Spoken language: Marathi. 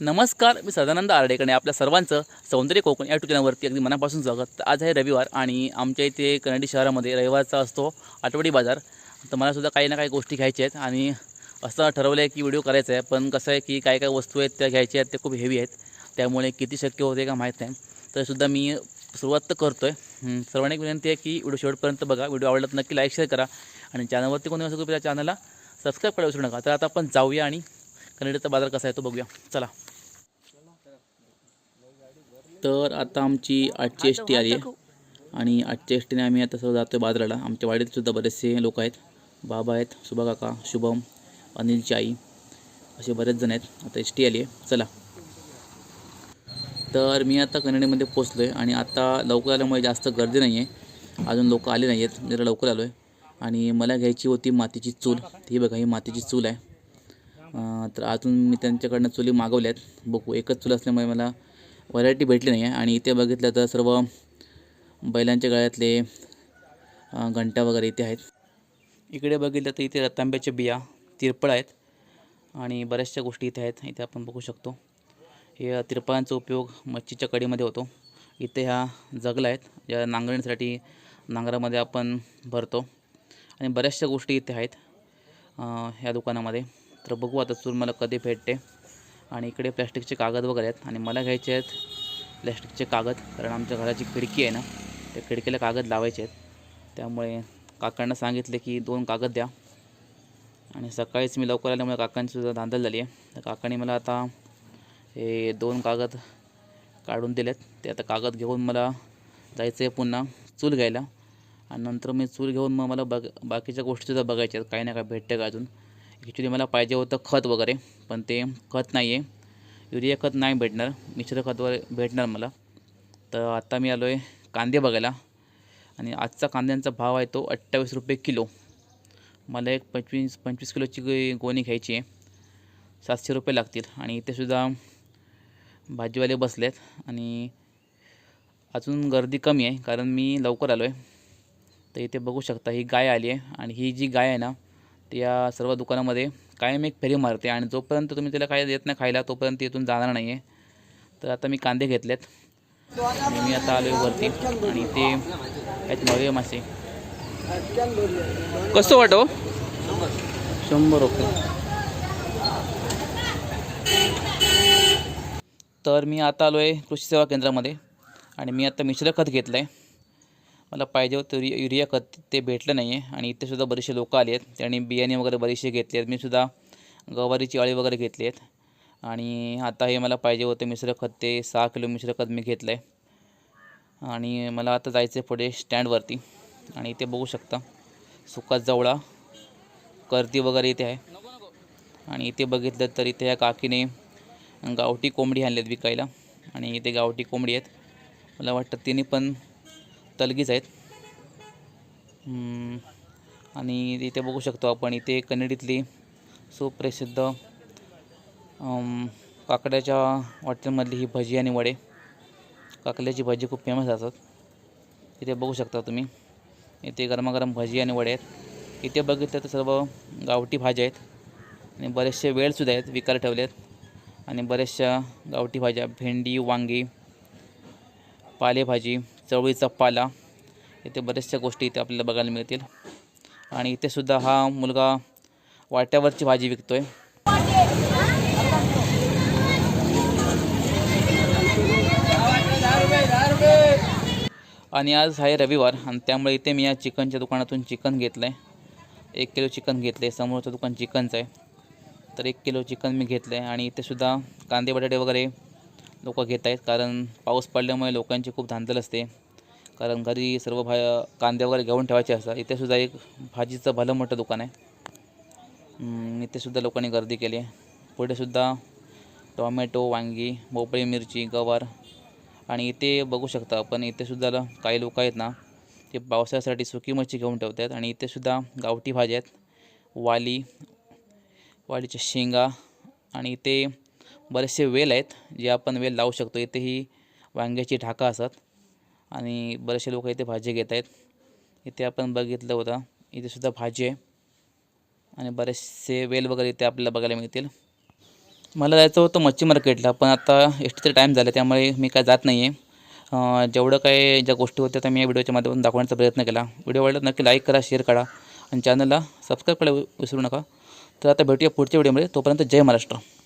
नमस्कार मी सदानंद आर्डेकडे आपल्या सर्वांचं सौंदर्य कोकण या युट्यूब चॅनलवरती अगदी मनापासून स्वागत. आज आहे रविवार आणि आमच्या इथे कनडी शहरामध्ये रविवारचा असतो आठवडी बाजार. तर मला सुद्धा काही ना काही गोष्टी घ्यायच्या आहेत आणि असं ठरवलं आहे की व्हिडिओ करायचा आहे पण कसं आहे की काय काय वस्तू आहेत त्या घ्यायच्या आहेत त्या खूप हेवी आहेत. त्यामुळे किती शक्य होते का माहीत नाही. तरीसुद्धा मी सुरुवात तर करतो आहे सर्वांनी एक विनंती आहे की व्हिडिओ शेवटपर्यंत बघा. व्हिडिओ आवडला तर नक्की लाईक शेअर करा. आणि चॅनलवरती कोणी असं त्या चॅनलला सबस्क्राईब करायला विसरू नका. तर आता आपण जाऊया आणि कन्नडीचा बाजार कसा आहे तो बघूया. चला. तर आता आमची आजची एस टी आली आहे. आणि आजच्या एस टीने आम्ही आता जातो आहे बाजाराला. आमच्या वाडीत सुद्धा बरेचसे लोक आहेत. बाबा आहेत शुभा काका शुभम अनिलची आई असे बरेच जण आहेत. आता एस टी आली आहे. चला. तर मी आता कन्नडीमध्ये पोचलो आहे आणि आता लवकर आल्यामुळे जास्त गर्दी नाही आहे अजून लोक आले नाही आहेत जरा लवकर आलो आहे आणि मला घ्यायची होती मातीची चूल. ही बघा ही मातीची चूल आहे. तर अजून मी त्यांच्याकडनं चुली मागवल्या आहेत बघू एकच चूल असल्यामुळे मला व्हरायटी भेटली नाही आहे आणि इथे बघितलं तर सर्व बैलांच्या गळ्यातले घंटा वगैरे इथे आहेत. इकडे बघितलं तर इथे रतांब्याच्या बिया तिरपळ आहेत. आणि बऱ्याचशा गोष्टी इथे आहेत. इथे आपण बघू शकतो. हे तिरपळांचा उपयोग मच्छीच्या कडीमध्ये होतो. इथे ह्या जगला आहेत या नांगरणीसाठी नांगरामध्ये आपण भरतो. आणि बऱ्याचशा गोष्टी इथे आहेत ह्या दुकानामध्ये. तर बघू आता चूल मला कधी भेटते. आणि इकडे प्लॅस्टिकचे कागद वगैरे आहेत. आणि मला घ्यायचे आहेत प्लॅस्टिकचे कागद कारण आमच्या घराची खिडकी आहे ना त्या खिडकीला कागद लावायचे आहेत. त्यामुळे काकांना सांगितले की दोन कागद द्या. आणि सकाळीच मी लवकर आल्यामुळे काकांचीसुद्धा धांदल झाली आहे. तर काकांनी मला आता हे दोन कागद काढून दिलेत. ते आता कागद घेऊन मला जायचं आहे पुन्हा चूल घ्यायला. आणि नंतर मी चूल घेऊन मग मला बघ बाकीच्या गोष्टीसुद्धा बघायच्या आहेत. काही ना काय भेटते का अजून? ॲक्च्युली मला पाहिजे होतं खत वगैरे पण ते खत नाही आहे युरिया खत नाही भेटणार मिश्र खत वगैरे भेटणार मला. तर आत्ता मी आलो आहे कांदे बघायला. आणि आजचा कांद्यांचा भाव आहे तो अठ्ठावीस रुपये किलो. मला एक पंचवीस पंचवीस किलोची गोणी घ्यायची आहे. सातशे रुपये लागतील. आणि इथेसुद्धा भाजीवाले बसले आहेत आणि अजून गर्दी कमी आहे कारण मी लवकर आलो आहे तर इथे बघू शकता ही गाय आली आहे. आणि ही जी गाय आहे ना या सर्व दुकानामध्ये कायम एक फेरी मारते आणि जोपर्यंत तुम्ही तिला काय देत नाही खायला तोपर्यंत इथून जाणार नाही आहे तर आता मी कांदे घेतलेत. आणि मी आता आलो आहे वरती. आणि ते आहेत नवे मासे. कसं वाटो? शंभर रुपये. तर मी आता आलो आहे कृषी सेवा केंद्रामध्ये. आणि मी आता मिश्र खत घेतलं आहे मला पाहिजे होतं युरि युरिया खत ते भेटलं नाही आहे. आणि इथेसुद्धा बरेचसे लोक आले आहेत. त्यांनी बियाणे वगैरे बरेचसे घेतले आहेत. मी सुद्धा गवारीची अळी वगैरे घेतली आहेत. आणि आता हे मला पाहिजे होतं मिश्र खत. ते सहा किलो मिश्र खत मी घेतलं आहे. आणि मला आता जायचं आहे पुढे स्टँडवरती. आणि इथे बघू शकता सुका जवळा करती वगैरे इथे आहे. आणि इथे बघितलं तर इथे या काकीने गावठी कोंबडी आणल्यात विकायला. आणि इथे गावठी कोंबडी आहेत. मला वाटतं तिने पण तलगीच आहेत. आणि इथे बघू शकतो आपण इथे कन्नडीतली सुप्रसिद्ध काकड्याच्या हॉटेलमधली ही भजी आणि वडे. काकड्याची भजी खूप फेमस असतात. इथे बघू शकता तुम्ही. इथे गरमागरम भजी आणि वडे आहेत. इथे बघितलं तर सर्व गावठी भाज्या आहेत. आणि बरेचसे वेळसुद्धा आहेत विकायला ठेवले आहेत आणि बऱ्याचशा गावठी भाज्या भेंडी वांगी पालेभाजी चवळीचा पाला. इथे बऱ्याचशा गोष्टी इथे आपल्याला बघायला मिळतील. आणि इथे सुद्धा हा मुलगा वाट्यावरची भाजी विकतो आहे आणि आज आहे रविवार आणि त्यामुळे इथे मी या चिकनच्या दुकानातून चिकन घेतलं आहे एक किलो चिकन घेतलं आहे समोरचं दुकान चिकनचं आहे. तर एक किलो चिकन मी घेतलं आहे आणि इथे सुद्धा कांदे बटाटे वगैरे लोक घेत आहेत. कारण पाऊस पडल्यामुळे लोकांची खूप धांदल असते. कारण घरी सर्व भा कांदे वगैरे घेऊन ठेवायचे असतात. इथे सुद्धा एक भाजीचं भलं मोठं दुकान आहे. इथेसुद्धा लोकांनी गर्दी केली आहे. पुढेसुद्धा टोमॅटो टॉमॅटो वांगी भोपळी मिरची गवार आणि इथे बघू शकता आपण इथेसुद्धा काही लोक आहेत ना ते पावसाळ्यासाठी सुकी मच्छी घेऊन ठेवतात आणि इथेसुद्धा गावठी भाज्या आहेत. वाली वालीच्या शेंगा आणि इथे बरेचसे वेल आहेत जे आपण वेल लावू शकतो. इथे ही वांग्याची ढाका असतात आणि बरेचसे लोक इथे भाजी घेत आहेत. इथे आपण बघितलं होतं इथेसुद्धा भाजी आहे आणि बरेचसे वेल वगैरे इथे आपल्याला बघायला मिळतील. मला जायचं होतं मच्छी मार्केटला पण आता एसटीचा टाईम झाला त्यामुळे मी काय जात नाही आहे जेवढं काय ज्या गोष्टी होत्या त्या मी या व्हिडिओच्या माध्यमातून दाखवण्याचा प्रयत्न केला. व्हिडिओ आवडला नक्की लाईक करा शेअर करा आणि चॅनलला सबस्क्राईब करायला विसरू नका. तर आता भेटूया पुढच्या व्हिडिओमध्ये. तोपर्यंत जय महाराष्ट्र.